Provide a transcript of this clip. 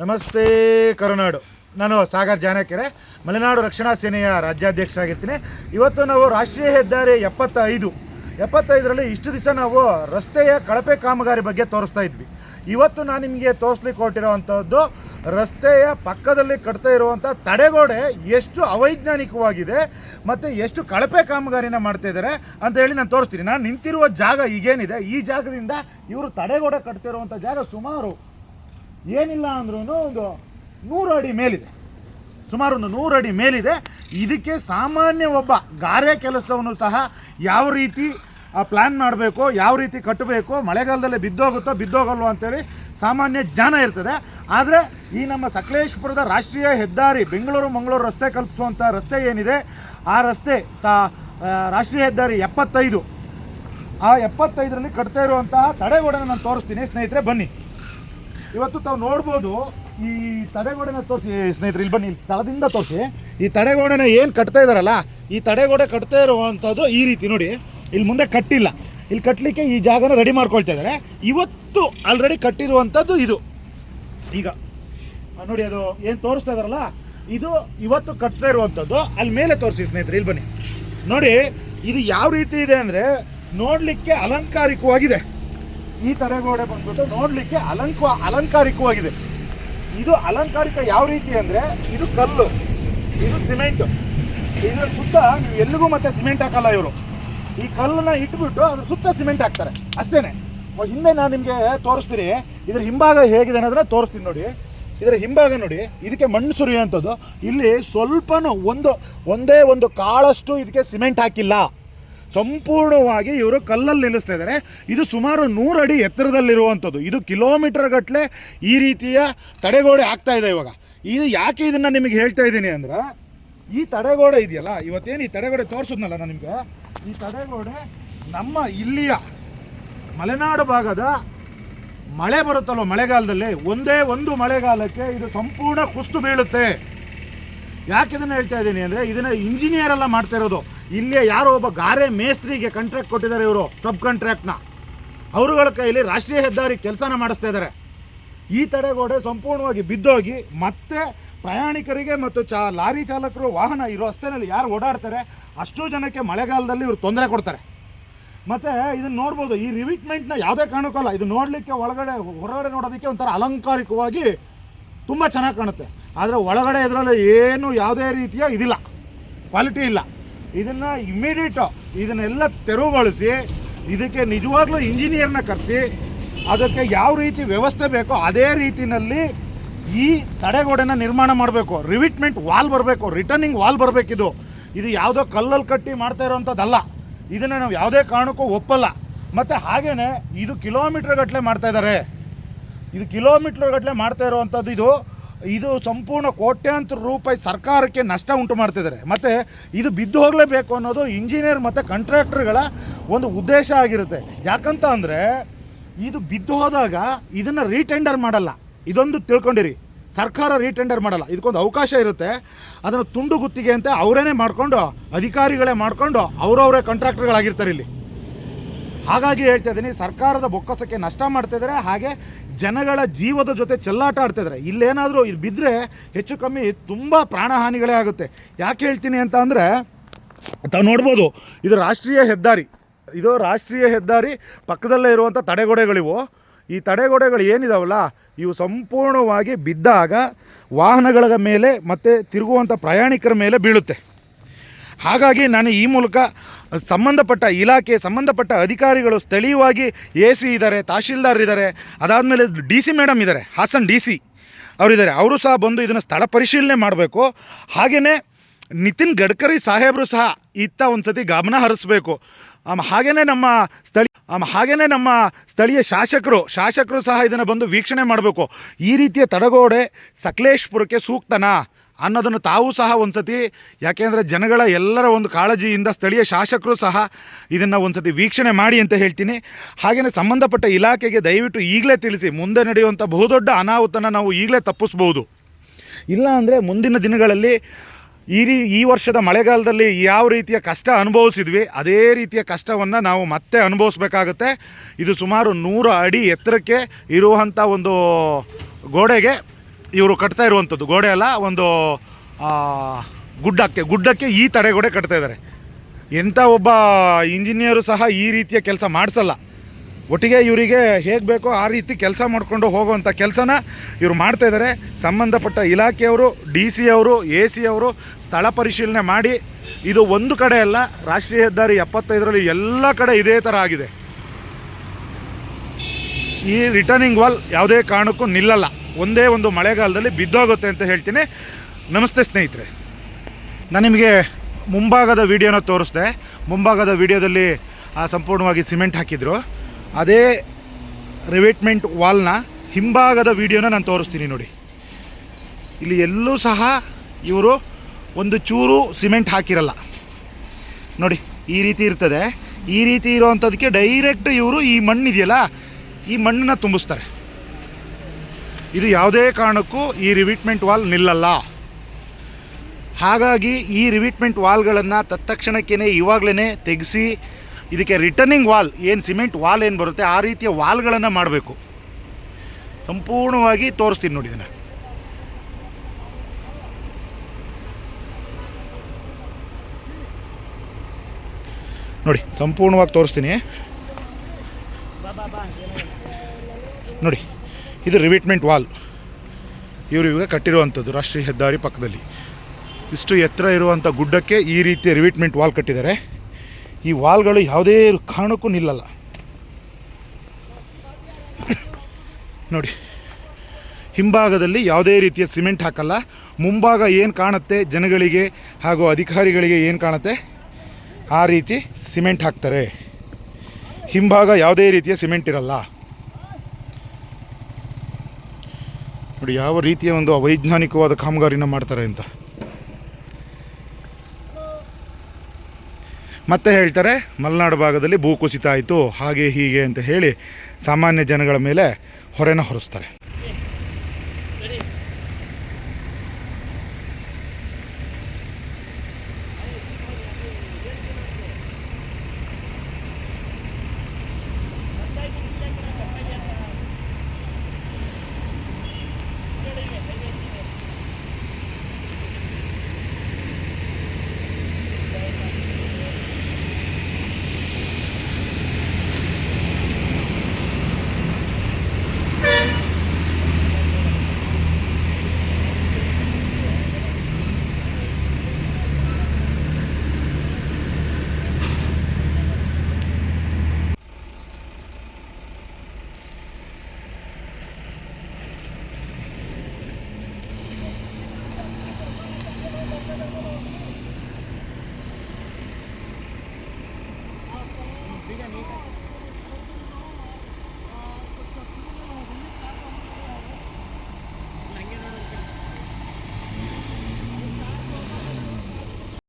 ನಮಸ್ತೆ ಕರುನಾಡು. ನಾನು ಸಾಗರ್ ಜಾನಕೆರೆ, ಮಲೆನಾಡು ರಕ್ಷಣಾ ಸೇನೆಯ ರಾಜ್ಯಾಧ್ಯಕ್ಷ ಆಗಿರ್ತೀನಿ ಇವತ್ತು ನಾವು ರಾಷ್ಟ್ರೀಯ ಹೆದ್ದಾರಿ ಎಪ್ಪತ್ತೈದು. ಎಪ್ಪತ್ತೈದರಲ್ಲಿ ಇಷ್ಟು ದಿವಸ ನಾವು ರಸ್ತೆಯ ಕಳಪೆ ಕಾಮಗಾರಿ ಬಗ್ಗೆ ತೋರಿಸ್ತಾ ಇದ್ವಿ. ಇವತ್ತು ನಾನು ನಿಮಗೆ ತೋರಿಸ್ಲಿಕ್ಕೆ ಹೊರಟಿರೋವಂಥದ್ದು ರಸ್ತೆಯ ಪಕ್ಕದಲ್ಲಿ ಕಟ್ತಾ ಇರುವಂಥ ತಡೆಗೋಡೆ ಎಷ್ಟು ಅವೈಜ್ಞಾನಿಕವಾಗಿದೆ ಮತ್ತು ಎಷ್ಟು ಕಳಪೆ ಕಾಮಗಾರಿನ ಮಾಡ್ತಾ ಇದ್ದಾರೆ ಅಂತ ಹೇಳಿ ನಾನು ತೋರಿಸ್ತೀನಿ. ನಾನು ನಿಂತಿರುವ ಜಾಗ ಈಗೇನಿದೆ, ಈ ಜಾಗದಿಂದ ಇವರು ತಡೆಗೋಡೆ ಕಟ್ತಾ ಇರುವಂಥ ಜಾಗ ಸುಮಾರು ಏನಿಲ್ಲ ಅಂದ್ರೂ ಒಂದು ನೂರು ಅಡಿ ಮೇಲಿದೆ. ಸುಮಾರು ಒಂದು ನೂರು ಅಡಿ ಮೇಲಿದೆ. ಇದಕ್ಕೆ ಸಾಮಾನ್ಯ ಒಬ್ಬ ಗಾರೆ ಕೆಲಸದವನು ಸಹ ಯಾವ ರೀತಿ ಪ್ಲ್ಯಾನ್ ಮಾಡಬೇಕು, ಯಾವ ರೀತಿ ಕಟ್ಟಬೇಕು, ಮಳೆಗಾಲದಲ್ಲಿ ಬಿದ್ದೋಗುತ್ತೋ, ಬಿದ್ದೋಗಲ್ವೋ ಅಂತೇಳಿ ಸಾಮಾನ್ಯ ಜ್ಞಾನ ಇರ್ತದೆ. ಆದರೆ ಈ ನಮ್ಮ ಸಕಲೇಶ್ಪುರದ ರಾಷ್ಟ್ರೀಯ ಹೆದ್ದಾರಿ ಬೆಂಗಳೂರು ಮಂಗಳೂರು ರಸ್ತೆ ಕಲ್ಪಿಸುವಂಥ ರಸ್ತೆ ಏನಿದೆ, ಆ ರಸ್ತೆ ಸಾ ರಾಷ್ಟ್ರೀಯ ಹೆದ್ದಾರಿ ಎಪ್ಪತ್ತೈದು. ಆ ಎಪ್ಪತ್ತೈದರಲ್ಲಿ ಕಟ್ತಾ ಇರುವಂತಹ ತಡೆಗೋಡೆನ ನಾನು ತೋರಿಸ್ತೀನಿ. ಸ್ನೇಹಿತರೆ, ಬನ್ನಿ. ಇವತ್ತು ತಾವು ನೋಡ್ಬೋದು, ಈ ತಡೆಗೋಡೆನ ತೋರಿಸಿ, ಸ್ನೇಹಿತರೆ, ಇಲ್ಲಿ ಬನ್ನಿ ತಳದಿಂದ ತೋರಿಸಿ. ಈ ತಡೆಗೋಡೆನ ಏನು ಕಟ್ತಾ ಇದ್ದಾರಲ್ಲ ಈ ತಡೆಗೋಡೆ ಕಟ್ತಾ ಇರುವಂಥದ್ದು ಈ ರೀತಿ ನೋಡಿ. ಇಲ್ಲಿ ಮುಂದೆ ಕಟ್ಟಿಲ್ಲ. ಇಲ್ಲಿ ಕಟ್ಟಲಿಕ್ಕೆ ಈ ಜಾಗನ ರೆಡಿ ಮಾಡ್ಕೊಳ್ತಾ ಇದ್ದಾರೆ. ಇವತ್ತು ಆಲ್ರೆಡಿ ಕಟ್ಟಿರುವಂಥದ್ದು ಇದು. ಈಗ, ನೋಡಿ ಅದು ಏನು ತೋರಿಸ್ತಾ ಇದಾರಲ್ಲ, ಇದು ಇವತ್ತು ಕಟ್ತಾ ಇರುವಂಥದ್ದು ಅಲ್ಲಿ ಮೇಲೆ ತೋರಿಸಿ, ಸ್ನೇಹಿತರೆ, ಇಲ್ಲಿ ಬನ್ನಿ. ನೋಡಿ, ಇದು ಯಾವ ರೀತಿ ಇದೆ ಅಂದರೆ ನೋಡಲಿಕ್ಕೆ ಅಲಂಕಾರಿಕವಾಗಿದೆ. ಈ ತಡೆಗೋಡೆ ಬಂದ್ಬಿಟ್ಟು ನೋಡಲಿಕ್ಕೆ ಅಲಂಕ, ಅಲಂಕಾರಿಕವಾಗಿದೆ. ಇದು ಅಲಂಕಾರಿಕ ಯಾವ ರೀತಿ ಅಂದರೆ ಇದು ಕಲ್ಲು, ಇದು ಸಿಮೆಂಟ್. ಇದರ ಸುತ್ತ ನೀವು ಎಲ್ಲಿಗೂ ಮತ್ತೆ ಸಿಮೆಂಟ್ ಹಾಕಲ್ಲ ಇವರು. ಈ ಕಲ್ಲನ್ನ ಇಟ್ಬಿಟ್ಟು ಅದ್ರ ಸುತ್ತ ಸಿಮೆಂಟ್ ಹಾಕ್ತಾರೆ. ಅಷ್ಟೇನೆ. ಹಿಂದೆ ನಾನು ನಿಮಗೆ ತೋರಿಸ್ತೀನಿ. ಇದರ ಹಿಂಭಾಗ ಹೇಗಿದೆ ಅನ್ನೋದನ್ನ ತೋರಿಸ್ತೀನಿ ನೋಡಿ. ಇದರ ಹಿಂಭಾಗ ನೋಡಿ. ಇದಕ್ಕೆ ಮಣ್ಣು ಸುರಿಯುವಂಥದ್ದು. ಇಲ್ಲಿ ಸ್ವಲ್ಪನೂ ಒಂದು, ಒಂದೇ ಒಂದು ಕಾಳಷ್ಟು ಇದಕ್ಕೆ ಸಿಮೆಂಟ್ ಹಾಕಿಲ್ಲ. ಸಂಪೂರ್ಣವಾಗಿ ಇವರು ಕಲ್ಲಲ್ಲಿ ನಿಲ್ಲಿಸ್ತಾ ಇದ್ದಾರೆ. ಇದು ಸುಮಾರು ನೂರು ಅಡಿ ಎತ್ತರದಲ್ಲಿರುವಂಥದ್ದು. ಇದು ಕಿಲೋಮೀಟರ್ ಗಟ್ಟಲೆ ಈ ರೀತಿಯ ತಡೆಗೋಡೆ ಆಗ್ತಾ ಇದೆ ಇವಾಗ. ಇದು ಯಾಕೆ ಇದನ್ನು ನಿಮಗೆ ಹೇಳ್ತಾ ಇದ್ದೀನಿ ಅಂದ್ರೆ, ಈ ತಡೆಗೋಡೆ ಇದೆಯಲ್ಲ, ಇವತ್ತೇನು ಈ ತಡೆಗೋಡೆ ತೋರಿಸಿದ್ನಲ್ಲ ನಾನು ನಿಮಗೆ? ಈ ತಡೆಗೋಡೆ ನಮ್ಮ ಇಲ್ಲಿಯ ಮಲೆನಾಡು ಭಾಗದ ಮಳೆ ಬರುತ್ತಲ್ವ ಮಳೆಗಾಲದಲ್ಲಿ, ಒಂದೇ ಒಂದು ಮಳೆಗಾಲಕ್ಕೆ ಇದು ಸಂಪೂರ್ಣ ಕುಸ್ತು ಬೀಳುತ್ತೆ. ಯಾಕೆ ಇದನ್ನು ಹೇಳ್ತಾ ಇದ್ದೀನಿ ಅಂದರೆ, ಇದನ್ನು ಇಂಜಿನಿಯರ್ ಎಲ್ಲ ಮಾಡ್ತಾ ಇರೋದು. ಇಲ್ಲಿಯ ಯಾರೋ ಒಬ್ಬ ಗಾರೆ ಮೇಸ್ತ್ರಿಗೆ ಕಾಂಟ್ರಾಕ್ಟ್ ಕೊಟ್ಟಿದ್ದಾರೆ ಇವರು ಸಬ್ ಕಾಂಟ್ರಾಕ್ಟ್ನ ಅವರುಗಳ ಕೈಲಿ ರಾಷ್ಟ್ರೀಯ ಹೆದ್ದಾರಿ ಕೆಲಸನ ಮಾಡಿಸ್ತಾ ಇದ್ದಾರೆ. ಈ ತಡೆಗೋಡೆ ಸಂಪೂರ್ಣವಾಗಿ ಬಿದ್ದೋಗಿ ಮತ್ತೆ ಪ್ರಯಾಣಿಕರಿಗೆ ಮತ್ತು ಚಾ, ಲಾರಿ ಚಾಲಕರು ವಾಹನ ಇರೋ ರಸ್ತೆಯಲ್ಲಿ ಯಾರು ಓಡಾಡ್ತಾರೆ, ಅಷ್ಟು ಜನಕ್ಕೆ ಮಳೆಗಾಲದಲ್ಲಿ ಇವರು ತೊಂದರೆ ಕೊಡ್ತಾರೆ. ಮತ್ತು ಇದನ್ನು ನೋಡ್ಬೋದು, ಈ ರಿವಿಟ್ಮೆಂಟ್ನ ಯಾವುದೇ ಕಾರಣಕ್ಕಲ್ಲ ಇದು ನೋಡಲಿಕ್ಕೆ ಒಳಗಡೆ, ಹೊರಗಡೆ ನೋಡೋದಕ್ಕೆ ಒಂಥರ ಅಲಂಕಾರಿಕವಾಗಿ ತುಂಬ ಚೆನ್ನಾಗಿ ಕಾಣುತ್ತೆ. ಆದರೆ ಒಳಗಡೆ ಇದರಲ್ಲಿ ಏನು ಯಾವುದೇ ರೀತಿಯ ಇದಿಲ್ಲ ಕ್ವಾಲಿಟಿ ಇಲ್ಲ. ಇದನ್ನು ಇಮ್ಮಿಡಿಯೇಟು ಇದನ್ನೆಲ್ಲ ತೆರವುಗೊಳಿಸಿ, ಇದಕ್ಕೆ ನಿಜವಾಗ್ಲೂ ಇಂಜಿನಿಯರ್ನ ಕರೆಸಿ, ಅದಕ್ಕೆ ಯಾವ ರೀತಿ ವ್ಯವಸ್ಥೆ ಬೇಕೋ ಅದೇ ರೀತಿಯಲ್ಲಿ ಈ ತಡೆಗೋಡೆನ ನಿರ್ಮಾಣ ಮಾಡಬೇಕು. ರಿವಿಟ್ಮೆಂಟ್ ವಾಲ್ ಬರಬೇಕು ರಿಟರ್ನಿಂಗ್ ವಾಲ್ ಬರಬೇಕಿದು. ಇದು ಯಾವುದೋ ಕಲ್ಲಲ್ಲಿ ಕಟ್ಟಿ ಮಾಡ್ತಾ ಇರೋವಂಥದ್ದಲ್ಲ ಇದನ್ನು ನಾವು ಯಾವುದೇ ಕಾರಣಕ್ಕೂ ಒಪ್ಪಲ್ಲ. ಮತ್ತು ಹಾಗೇ ಇದು ಕಿಲೋಮೀಟರ್ ಗಟ್ಟಲೆ ಮಾಡ್ತಾ ಇದ್ದಾರೆ ಇದು ಕಿಲೋಮೀಟರ್ ಗಟ್ಟಲೆ ಮಾಡ್ತಾ ಇರೋವಂಥದ್ದು ಇದು ಇದು ಸಂಪೂರ್ಣ ಕೋಟ್ಯಾಂತರ ರೂಪಾಯಿ ಸರ್ಕಾರಕ್ಕೆ ನಷ್ಟ ಉಂಟು ಮಾಡ್ತಿದ್ದಾರೆ. ಮತ್ತು ಇದು ಬಿದ್ದು ಹೋಗಲೇಬೇಕು ಅನ್ನೋದು ಇಂಜಿನಿಯರ್ ಮತ್ತು ಕಾಂಟ್ರಾಕ್ಟರ್ಗಳ ಒಂದು ಉದ್ದೇಶ ಆಗಿರುತ್ತೆ. ಯಾಕಂತ ಅಂದರೆ ಇದು ಬಿದ್ದು ಹೋದಾಗ ಇದನ್ನು ರೀಟೆಂಡರ್ ಮಾಡಲ್ಲ. ಇದೊಂದು ತಿಳ್ಕೊಂಡಿರಿ. ಸರ್ಕಾರ ರೀಟೆಂಡರ್ ಮಾಡಲ್ಲ. ಇದಕ್ಕೊಂದು ಅವಕಾಶ ಇರುತ್ತೆ. ಅದನ್ನು ತುಂಡು ಗುತ್ತಿಗೆ ಅಂತ ಅವರೇನೆ ಮಾಡಿಕೊಂಡು ಅಧಿಕಾರಿಗಳೇ ಮಾಡಿಕೊಂಡು ಅವರವರೇ ಕಾಂಟ್ರಾಕ್ಟರ್ಗಳಾಗಿರ್ತಾರೆ ಇಲ್ಲಿ. ಹಾಗಾಗಿ ಹೇಳ್ತಾ ಇದ್ದೀನಿ, ಸರ್ಕಾರದ ಬೊಕ್ಕಸಕ್ಕೆ ನಷ್ಟ ಮಾಡ್ತಿದ್ದಾರೆ ಹಾಗೆ ಜನಗಳ ಜೀವದ ಜೊತೆ ಚೆಲ್ಲಾಟ ಆಡ್ತಿದ್ದಾರೆ ಇಲ್ಲೇನಾದರೂ ಇದು ಬಿದ್ದರೆ ಹೆಚ್ಚು ಕಮ್ಮಿ ತುಂಬ ಪ್ರಾಣಹಾನಿಗಳೇ ಆಗುತ್ತೆ. ಯಾಕೆ ಹೇಳ್ತೀನಿ ಅಂತ ಅಂದರೆ, ತಾವು ನೋಡ್ಬೋದು, ಇದು ರಾಷ್ಟ್ರೀಯ ಹೆದ್ದಾರಿ. ಇದು ರಾಷ್ಟ್ರೀಯ ಹೆದ್ದಾರಿ, ಪಕ್ಕದಲ್ಲೇ ಇರುವಂಥ ತಡೆಗೋಡೆಗಳಿವು. ಈ ತಡೆಗೋಡೆಗಳು ಏನಿದಾವಲ್ಲ, ಇವು ಸಂಪೂರ್ಣವಾಗಿ ಬಿದ್ದಾಗ ವಾಹನಗಳ ಮೇಲೆ ಮತ್ತು ತಿರುಗುವಂಥ ಪ್ರಯಾಣಿಕರ ಮೇಲೆ ಬೀಳುತ್ತೆ. ಹಾಗಾಗಿ ನಾನು ಈ ಮೂಲಕ ಸಂಬಂಧಪಟ್ಟ ಇಲಾಖೆ, ಸಂಬಂಧಪಟ್ಟ ಅಧಿಕಾರಿಗಳು ಸ್ಥಳೀಯವಾಗಿ ಎ ಸಿ ಇದ್ದಾರೆ, ತಹಶೀಲ್ದಾರ್ ಇದ್ದಾರೆ, ಅದಾದಮೇಲೆ ಡಿ ಸಿ ಮೇಡಮ್ ಇದ್ದಾರೆ, ಹಾಸನ್ ಡಿ ಸಿ ಅವರಿದ್ದಾರೆ. ಅವರು ಸಹ ಬಂದು ಇದನ್ನು ಸ್ಥಳ ಪರಿಶೀಲನೆ ಮಾಡಬೇಕು. ಹಾಗೆಯೇ ನಿತಿನ್ ಗಡ್ಕರಿ ಸಾಹೇಬರು ಸಹ ಇತ್ತ ಒಂದು ಸತಿ ಗಮನ ಹರಿಸ್ಬೇಕು. ಹಾಗೇನೇ ನಮ್ಮ ಸ್ಥಳೀಯ ಹಾಗೇನೇ ನಮ್ಮ ಸ್ಥಳೀಯ ಶಾಸಕರು ಶಾಸಕರು ಸಹ ಇದನ್ನು ಬಂದು ವೀಕ್ಷಣೆ ಮಾಡಬೇಕು. ಈ ರೀತಿಯ ತಡಗೋಡೆ ಸಕಲೇಶ್ಪುರಕ್ಕೆ ಸೂಕ್ತನಾ? ಅನ್ನೋದನ್ನು ತಾವು ಸಹ ಒಂದು ಯಾಕೆಂದರೆ ಜನಗಳ ಎಲ್ಲರ ಒಂದು ಕಾಳಜಿಯಿಂದ ಸ್ಥಳೀಯ ಶಾಸಕರು ಸಹ ಇದನ್ನು ಒಂದು ಸತಿ ವೀಕ್ಷಣೆ ಮಾಡಿ ಅಂತ ಹೇಳ್ತೀನಿ. ಹಾಗೆಯೇ ಸಂಬಂಧಪಟ್ಟ ಇಲಾಖೆಗೆ ದಯವಿಟ್ಟು ಈಗಲೇ ತಿಳಿಸಿ, ಮುಂದೆ ನಡೆಯುವಂಥ ಬಹುದೊಡ್ಡ ಅನಾಹುತನ ನಾವು ಈಗಲೇ ತಪ್ಪಿಸ್ಬೋದು. ಇಲ್ಲ ಅಂದರೆ ಮುಂದಿನ ದಿನಗಳಲ್ಲಿ ಈ ರೀ, ಈ ವರ್ಷದ ಮಳೆಗಾಲದಲ್ಲಿ ಯಾವ ರೀತಿಯ ಕಷ್ಟ ಅನುಭವಿಸಿದ್ವಿ, ಅದೇ ರೀತಿಯ ಕಷ್ಟವನ್ನು ನಾವು ಮತ್ತೆ ಅನುಭವಿಸ್ಬೇಕಾಗುತ್ತೆ. ಇದು ಸುಮಾರು ನೂರು ಅಡಿ ಎತ್ತರಕ್ಕೆ ಇರುವಂಥ ಒಂದು ಗೋಡೆಗೆ ಇವರು ಕಟ್ತಾ ಇರುವಂಥದ್ದು. ಗೋಡೆ ಅಲ್ಲ ಒಂದು ಗುಡ್ಡಕ್ಕೆ ಗುಡ್ಡಕ್ಕೆ ಈ ತಡೆಗೋಡೆ ಕಟ್ತಾ ಇದ್ದಾರೆ ಎಂಥ ಒಬ್ಬ ಇಂಜಿನಿಯರು ಸಹ ಈ ರೀತಿಯ ಕೆಲಸ ಮಾಡಿಸಲ್ಲ. ಒಟ್ಟಿಗೆ ಇವರಿಗೆ ಹೇಗೆ ಬೇಕೋ ಆ ರೀತಿ ಕೆಲಸ ಮಾಡಿಕೊಂಡು ಹೋಗುವಂಥ ಕೆಲಸನ ಇವರು ಮಾಡ್ತಾ ಇದ್ದಾರೆ ಸಂಬಂಧಪಟ್ಟ ಇಲಾಖೆಯವರು, ಡಿ ಸಿ ಅವರು ಎ ಸಿ ಅವರು ಸ್ಥಳ ಪರಿಶೀಲನೆ ಮಾಡಿ, ಇದು ಒಂದು ಕಡೆ ಅಲ್ಲ, ರಾಷ್ಟ್ರೀಯ ಹೆದ್ದಾರಿ ಎಪ್ಪತ್ತೈದರಲ್ಲಿ ಎಲ್ಲ ಕಡೆ ಇದೇ ಥರ ಆಗಿದೆ. ಈ ರಿಟರ್ನಿಂಗ್ ವಾಲ್ ಯಾವುದೇ ಕಾರಣಕ್ಕೂ ನಿಲ್ಲಲ್ಲ. ಒಂದೇ ಒಂದು ಮಳೆಗಾಲದಲ್ಲಿ ಬಿದ್ದೋಗುತ್ತೆ ಅಂತ ಹೇಳ್ತೀನಿ. ನಮಸ್ತೆ ಸ್ನೇಹಿತರೆ. ನಾನು ನಿಮಗೆ ಮುಂಭಾಗದ ವಿಡಿಯೋನ ತೋರಿಸ್ದೆ. ಮುಂಭಾಗದ ವಿಡಿಯೋದಲ್ಲಿ ಸಂಪೂರ್ಣವಾಗಿ ಸಿಮೆಂಟ್ ಹಾಕಿದ್ರು. ಅದೇ ರಿವೇಟ್ಮೆಂಟ್ ವಾಲ್ನ ಹಿಂಭಾಗದ ವಿಡಿಯೋನ ನಾನು ತೋರಿಸ್ತೀನಿ ನೋಡಿ. ಇಲ್ಲಿ ಎಲ್ಲೂ ಸಹ ಇವರು ಒಂದು ಚೂರು ಸಿಮೆಂಟ್ ಹಾಕಿರಲ್ಲ. ನೋಡಿ, ಈ ರೀತಿ ಇರ್ತದೆ. ಈ ರೀತಿ ಇರೋವಂಥದ್ದಕ್ಕೆ ಡೈರೆಕ್ಟ್ ಇವರು ಈ ಮಣ್ಣಿದೆಯಲ್ಲ, ಈ ಮಣ್ಣನ್ನ ತುಂಬಿಸ್ತಾರೆ. ಇದು ಯಾವುದೇ ಕಾರಣಕ್ಕೂ ಈ ರಿವಿಟ್ಮೆಂಟ್ ವಾಲ್ ನಿಲ್ಲಲ್ಲ. ಹಾಗಾಗಿ ಈ ರಿವಿಟ್ಮೆಂಟ್ ವಾಲ್ಗಳನ್ನು ತತ್ಕ್ಷಣಕ್ಕೇ ಇವಾಗಲೇ ತೆಗೆಸಿ, ಇದಕ್ಕೆ ರಿಟರ್ನಿಂಗ್ ವಾಲ್ ಏನು ಸಿಮೆಂಟ್ ವಾಲ್ ಏನು ಬರುತ್ತೆ, ಆ ರೀತಿಯ ವಾಲ್ಗಳನ್ನು ಮಾಡಬೇಕು. ಸಂಪೂರ್ಣವಾಗಿ ತೋರಿಸ್ತೀನಿ ನೋಡಿ ಇದನ್ನು. ನೋಡಿ, ಸಂಪೂರ್ಣವಾಗಿ ತೋರಿಸ್ತೀನಿ. ನೋಡಿ. ಇದು ರಿವಿಟ್ಮೆಂಟ್ ವಾಲ್. ಇವರು ಇವಾಗ ಕಟ್ಟಿರುವಂಥದ್ದು ರಾಷ್ಟ್ರೀಯ ಹೆದ್ದಾರಿ ಪಕ್ಕದಲ್ಲಿ. ಇಷ್ಟು ಎತ್ತರ ಇರುವಂಥ ಗುಡ್ಡಕ್ಕೆ ಈ ರೀತಿಯ ರಿವಿಟ್ಮೆಂಟ್ ವಾಲ್ ಕಟ್ಟಿದ್ದಾರೆ. ಈ ವಾಲ್ಗಳು ಯಾವುದೇ ಕಾರಣಕ್ಕೂ ನಿಲ್ಲಲ್ಲ. ನೋಡಿ, ಹಿಂಭಾಗದಲ್ಲಿ ಯಾವುದೇ ರೀತಿಯ ಸಿಮೆಂಟ್ ಹಾಕಲ್ಲ. ಮುಂಭಾಗ ಏನು ಕಾಣುತ್ತೆ ಜನಗಳಿಗೆ ಹಾಗೂ ಅಧಿಕಾರಿಗಳಿಗೆ ಏನು ಕಾಣುತ್ತೆ? ಆ ರೀತಿ ಸಿಮೆಂಟ್ ಹಾಕ್ತಾರೆ. ಹಿಂಭಾಗ ಯಾವುದೇ ರೀತಿಯ ಸಿಮೆಂಟ್ ಇರಲ್ಲ. ನೋಡಿ, ಯಾವ ರೀತಿಯ ಒಂದು ಅವೈಜ್ಞಾನಿಕವಾದ ಕಾಮಗಾರಿನ ಮಾಡ್ತಾರೆ ಅಂತ. ಮತ್ತೆ ಹೇಳ್ತಾರೆ, ಮಲೆನಾಡು ಭಾಗದಲ್ಲಿ ಭೂಕುಸಿತ ಆಯಿತು, ಹಾಗೆ ಹೀಗೆ ಅಂತ ಹೇಳಿ ಸಾಮಾನ್ಯ ಜನಗಳ ಮೇಲೆ ಹೊರೆನ ಹೊರಿಸ್ತಾರೆ.